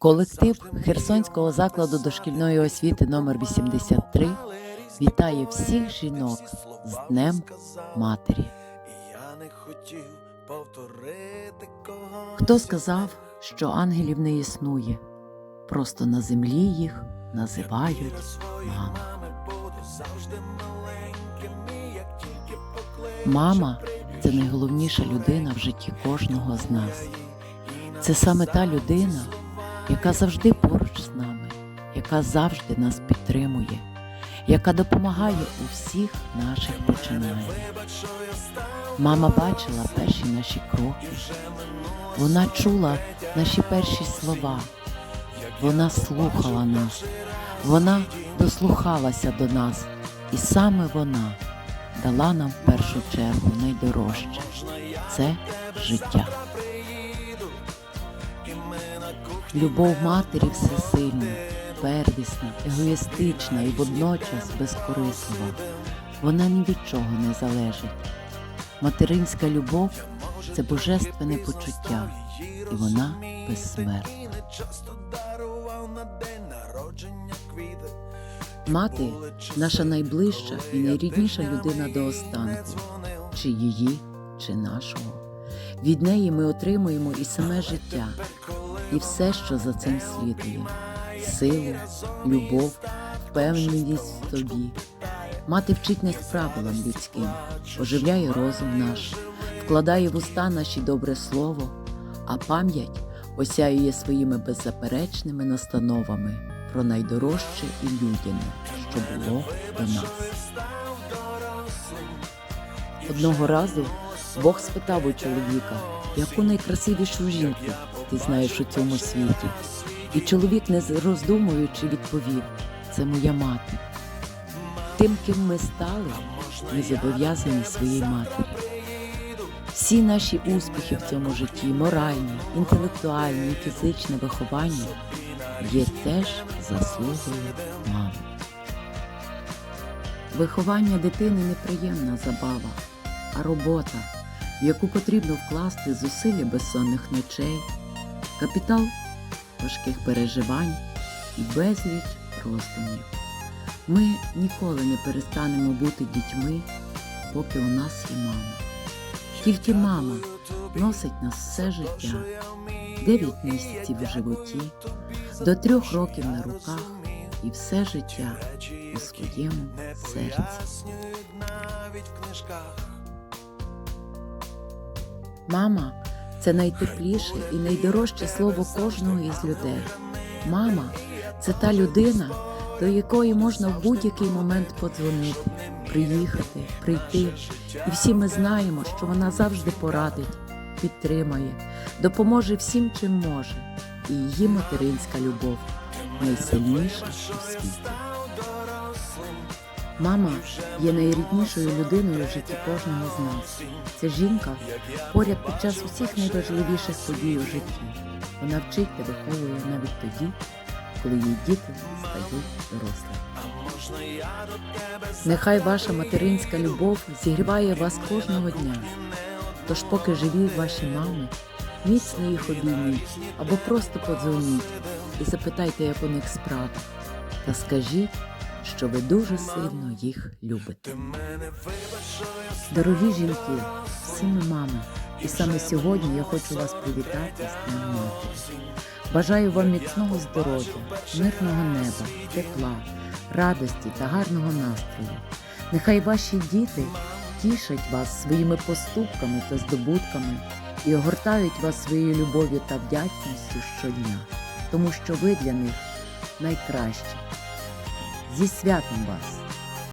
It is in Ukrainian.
Колектив Херсонського закладу дошкільної освіти номер 83 вітає всіх жінок з Днем Матері. Я не хотів повторити кого. Хто сказав, що ангелів не існує? Просто на землі їх називають мама. Мама це найголовніша людина в житті кожного з нас. Це саме та людина, яка завжди поруч з нами, яка завжди нас підтримує, яка допомагає у всіх наших починаннях. Мама бачила перші наші кроки. Вона чула наші перші слова. Вона слухала нас. Вона дослухалася до нас. І саме вона дала нам в першу чергу найдорожче це життя. Любов матері всесильна, первісна, егоїстична і водночас безкорислива. Вона ні від чого не залежить. Материнська любов це божественне почуття, і вона безсмертна. Мати наша найближча і найрідніша людина до останку, чи її, чи нашого. Від неї ми отримуємо і саме життя, і все, що за цим слідує: силу, любов, впевненість в собі. Мати вчить нас правилам людським, оживляє розум наш, вкладає в уста наші добре слово, а пам'ять осяює своїми беззаперечними настановами про найдорожче і людяне, що було до нас. Одного разу Бог спитав у чоловіка, яку найкрасивішу жінку ти знаєш у цьому світі. І чоловік, не роздумуючи, відповів: це моя мати. Тим, ким ми стали, ми зобов'язані своїй матері. Всі наші успіхи в цьому житті, моральні, інтелектуальні фізичне виховання є теж заслугою мами. Виховання дитини неприємна забава, а робота, яку потрібно вкласти зусилля безсонних ночей, капітал важких переживань і безліч роздумів. Ми ніколи не перестанемо бути дітьми, поки у нас є мама. Тільки мама носить нас все життя, 9 місяців у животі, до трьох років на руках і все життя у своєму серці. Мама це найтепліше і найдорожче слово кожного із людей. Мама це та людина, до якої можна в будь-який момент подзвонити, приїхати, прийти. І всі ми знаємо, що вона завжди порадить, підтримає, допоможе всім, чим може. І її материнська любов найсильніша у світі. Мама є найріднішою людиною в житті кожного з нас. Це жінка поряд під час усіх найважливіших подій у житті. Вона вчить та виховує навіть тоді, коли її діти стають дорослими. Нехай ваша материнська любов зігріває вас кожного дня. Тож, поки живі ваші мами, міцно їх обійміть або просто подзвоніть і запитайте, як у них справи, та скажіть, що ви дуже сильно їх любите. Дорогі жінки, ми мами, і саме сьогодні я хочу вас привітати з Днем Матері. Бажаю вам міцного здоров'я, мирного неба, тепла, радості та гарного настрою. Нехай ваші діти тішать вас своїми поступками та здобутками і огортають вас своєю любов'ю та вдячністю щодня, тому що ви для них найкращі. Зі святом вас!